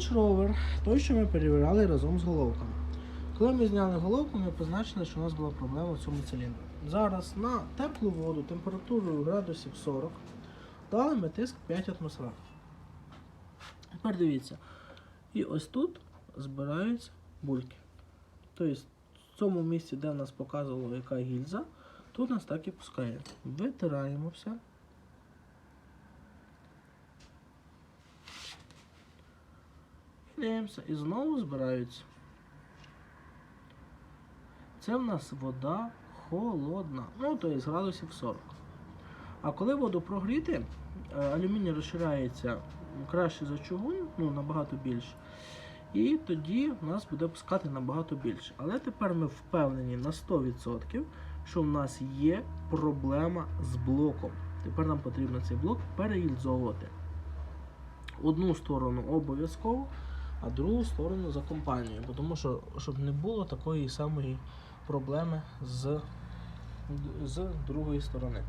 Range Rover, той, що ми перевіряли разом з головками. Коли ми зняли головку, ми позначили, що у нас була проблема в цьому циліндрі. Зараз на теплу воду температурою градусів 40 дали ми тиск 5 атмосфер. Тепер дивіться. І ось тут збираються бульки. Тобто в цьому місці, де нас показувало, яка гільза, тут нас так і пускає. Витираємо все. Дивимося і знову збираються. Це в нас вода холодна. Ну, тобто градусів 40. А коли воду прогріти, е, алюміній розширяється краще за чугун, ну набагато більше. І тоді в нас буде пускати набагато більше. Але тепер ми впевнені на 100%, що в нас є проблема з блоком. Тепер нам потрібно цей блок переїльзовувати. Одну сторону обов'язково, а другу сторону за компанією. Бо Тому що щоб не було такої самої проблеми з, з другої сторони.